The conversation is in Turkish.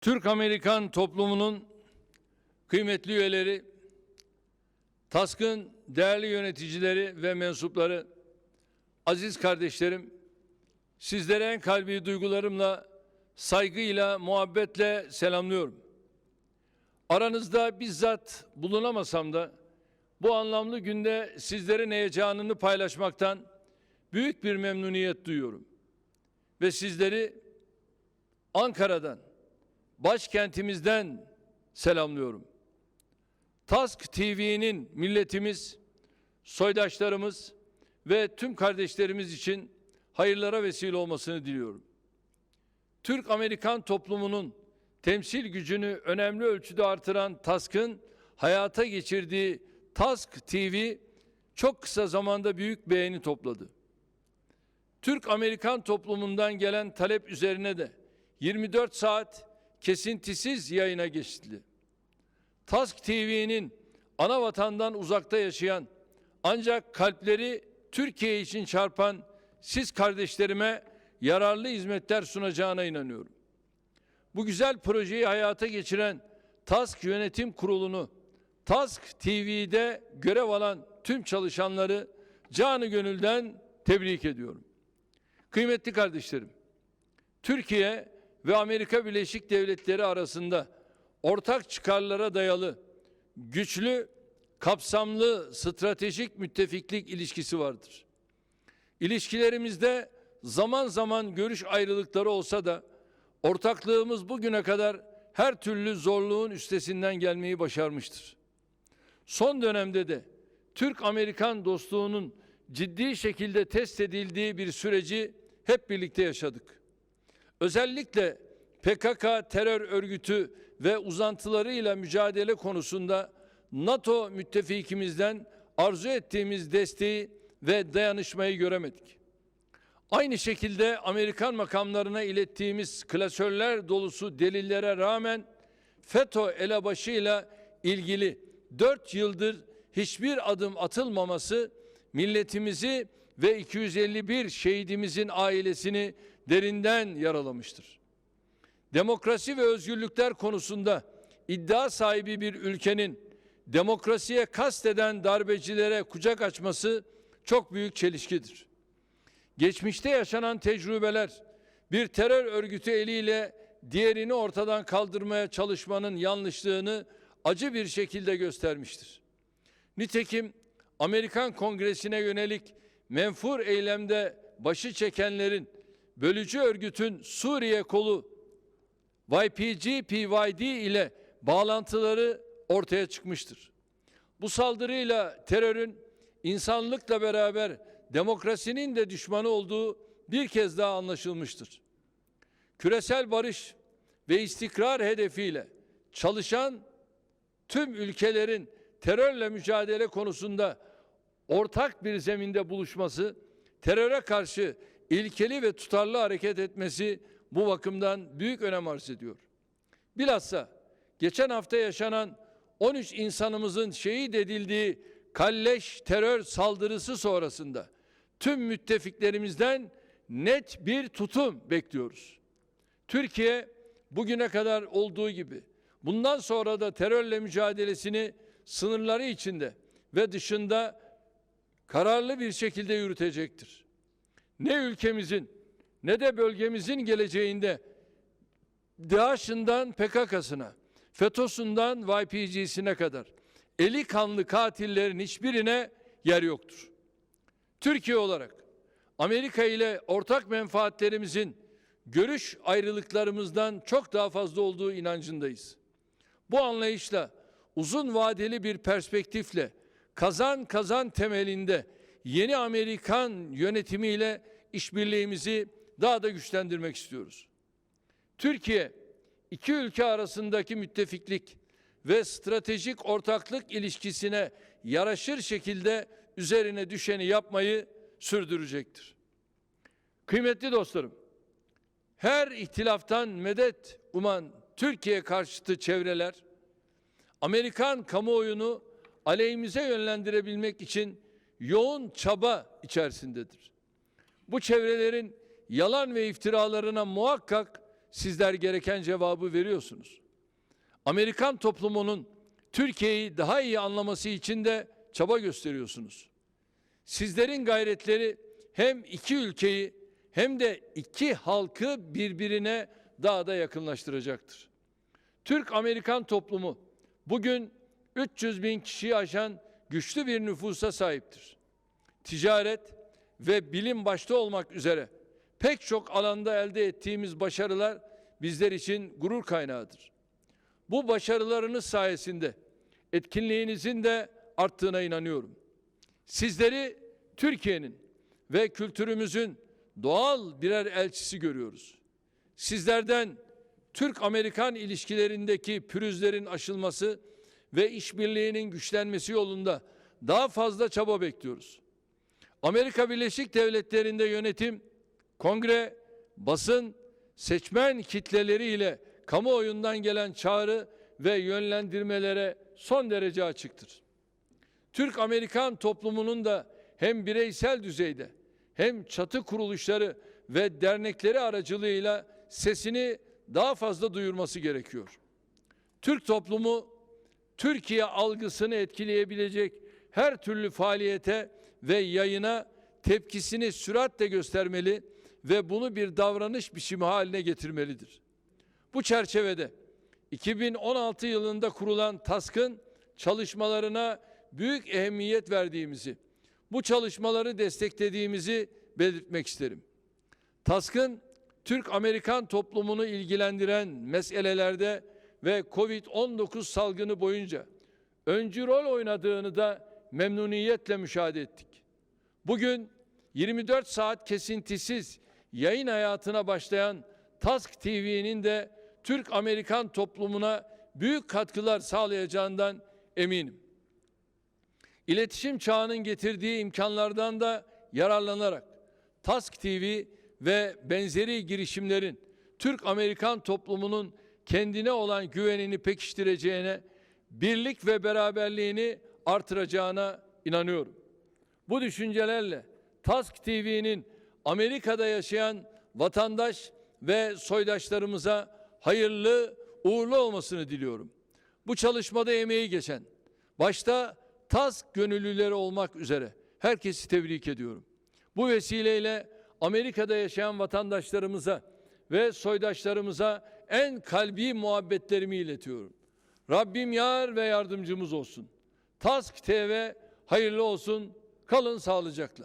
Türk-Amerikan toplumunun kıymetli üyeleri, taskın değerli yöneticileri ve mensupları, aziz kardeşlerim, sizlere en kalbi duygularımla, saygıyla, muhabbetle selamlıyorum. Aranızda bizzat bulunamasam da bu anlamlı günde sizlerin heyecanını paylaşmaktan büyük bir memnuniyet duyuyorum. Ve sizleri Ankara'dan, başkentimizden selamlıyorum. Task TV'nin milletimiz, soydaşlarımız ve tüm kardeşlerimiz için hayırlara vesile olmasını diliyorum. Türk-Amerikan toplumunun temsil gücünü önemli ölçüde artıran TASK'ın hayata geçirdiği Task TV çok kısa zamanda büyük beğeni topladı. Türk-Amerikan toplumundan gelen talep üzerine de 24 saat kesintisiz yayına geçti. Task TV'nin ana vatandan uzakta yaşayan ancak kalpleri Türkiye için çarpan siz kardeşlerime yararlı hizmetler sunacağına inanıyorum. Bu güzel projeyi hayata geçiren Task Yönetim Kurulu'nu, Task TV'de görev alan tüm çalışanları canı gönülden tebrik ediyorum. Kıymetli kardeşlerim, Türkiye ve Amerika Birleşik Devletleri arasında ortak çıkarlara dayalı güçlü, kapsamlı stratejik müttefiklik ilişkisi vardır. İlişkilerimizde zaman zaman görüş ayrılıkları olsa da ortaklığımız bugüne kadar her türlü zorluğun üstesinden gelmeyi başarmıştır. Son dönemde de Türk-Amerikan dostluğunun ciddi şekilde test edildiği bir süreci hep birlikte yaşadık. Özellikle PKK terör örgütü ve uzantılarıyla mücadele konusunda NATO müttefikimizden arzu ettiğimiz desteği ve dayanışmayı göremedik. Aynı şekilde Amerikan makamlarına ilettiğimiz klasörler dolusu delillere rağmen FETÖ elebaşıyla ilgili dört yıldır hiçbir adım atılmaması milletimizi ve 251 şehidimizin ailesini derinden yaralamıştır. Demokrasi ve özgürlükler konusunda iddia sahibi bir ülkenin demokrasiye kasteden darbecilere kucak açması çok büyük çelişkidir. Geçmişte yaşanan tecrübeler bir terör örgütü eliyle diğerini ortadan kaldırmaya çalışmanın yanlışlığını acı bir şekilde göstermiştir. Nitekim Amerikan Kongresi'ne yönelik menfur eylemde başı çekenlerin bölücü örgütün Suriye kolu YPG-PYD ile bağlantıları ortaya çıkmıştır. Bu saldırıyla terörün insanlıkla beraber demokrasinin de düşmanı olduğu bir kez daha anlaşılmıştır. Küresel barış ve istikrar hedefiyle çalışan tüm ülkelerin terörle mücadele konusunda ortak bir zeminde buluşması, teröre karşı ilkeli ve tutarlı hareket etmesi bu bakımdan büyük önem arz ediyor. Bilhassa geçen hafta yaşanan 13 insanımızın şehit edildiği kalleş terör saldırısı sonrasında tüm müttefiklerimizden net bir tutum bekliyoruz. Türkiye bugüne kadar olduğu gibi bundan sonra da terörle mücadelesini sınırları içinde ve dışında kararlı bir şekilde yürütecektir. Ne ülkemizin ne de bölgemizin geleceğinde DAEŞ'ından PKK'sına, FETÖ'sünden YPG'sine kadar eli kanlı katillerin hiçbirine yer yoktur. Türkiye olarak Amerika ile ortak menfaatlerimizin görüş ayrılıklarımızdan çok daha fazla olduğu inancındayız. Bu anlayışla uzun vadeli bir perspektifle kazan kazan temelinde yeni Amerikan yönetimiyle işbirliğimizi daha da güçlendirmek istiyoruz. Türkiye iki ülke arasındaki müttefiklik ve stratejik ortaklık ilişkisine yaraşır şekilde üzerine düşeni yapmayı sürdürecektir. Kıymetli dostlarım, her ihtilaftan medet uman Türkiye karşıtı çevreler Amerikan kamuoyunu aleyhimize yönlendirebilmek için yoğun çaba içerisindedir. Bu çevrelerin yalan ve iftiralarına muhakkak sizler gereken cevabı veriyorsunuz. Amerikan toplumunun Türkiye'yi daha iyi anlaması için de çaba gösteriyorsunuz. Sizlerin gayretleri hem iki ülkeyi hem de iki halkı birbirine daha da yakınlaştıracaktır. Türk-Amerikan toplumu bugün 300 bin kişiyi aşan güçlü bir nüfusa sahiptir. Ticaret ve bilim başta olmak üzere pek çok alanda elde ettiğimiz başarılar bizler için gurur kaynağıdır. Bu başarılarınız sayesinde etkinliğinizin de arttığına inanıyorum. Sizleri Türkiye'nin ve kültürümüzün doğal birer elçisi görüyoruz. Sizlerden Türk-Amerikan ilişkilerindeki pürüzlerin aşılması ve işbirliğinin güçlenmesi yolunda daha fazla çaba bekliyoruz. Amerika Birleşik Devletleri'nde yönetim, kongre, basın, seçmen kitleleriyle kamuoyundan gelen çağrı ve yönlendirmelere son derece açıktır. Türk-Amerikan toplumunun da hem bireysel düzeyde hem çatı kuruluşları ve dernekleri aracılığıyla sesini daha fazla duyurması gerekiyor. Türk toplumu Türkiye algısını etkileyebilecek her türlü faaliyete ve yayına tepkisini süratle göstermeli ve bunu bir davranış biçimi haline getirmelidir. Bu çerçevede 2016 yılında kurulan TASK'ın çalışmalarına büyük ehemmiyet verdiğimizi, bu çalışmaları desteklediğimizi belirtmek isterim. TASK'ın Türk-Amerikan toplumunu ilgilendiren meselelerde ve Covid-19 salgını boyunca öncü rol oynadığını da memnuniyetle müşahede ettik. Bugün 24 saat kesintisiz yayın hayatına başlayan Task TV'nin de Türk-Amerikan toplumuna büyük katkılar sağlayacağından eminim. İletişim çağının getirdiği imkanlardan da yararlanarak Task TV ve benzeri girişimlerin Türk-Amerikan toplumunun kendine olan güvenini pekiştireceğine, birlik ve beraberliğini artıracağına inanıyorum. Bu düşüncelerle Task TV'nin Amerika'da yaşayan vatandaş ve soydaşlarımıza hayırlı, uğurlu olmasını diliyorum. Bu çalışmada emeği geçen, başta Task gönüllüleri olmak üzere herkesi tebrik ediyorum. Bu vesileyle Amerika'da yaşayan vatandaşlarımıza ve soydaşlarımıza en kalbi muhabbetlerimi iletiyorum. Rabbim yar ve yardımcımız olsun. Task TV hayırlı olsun. Kalın sağlıcakla.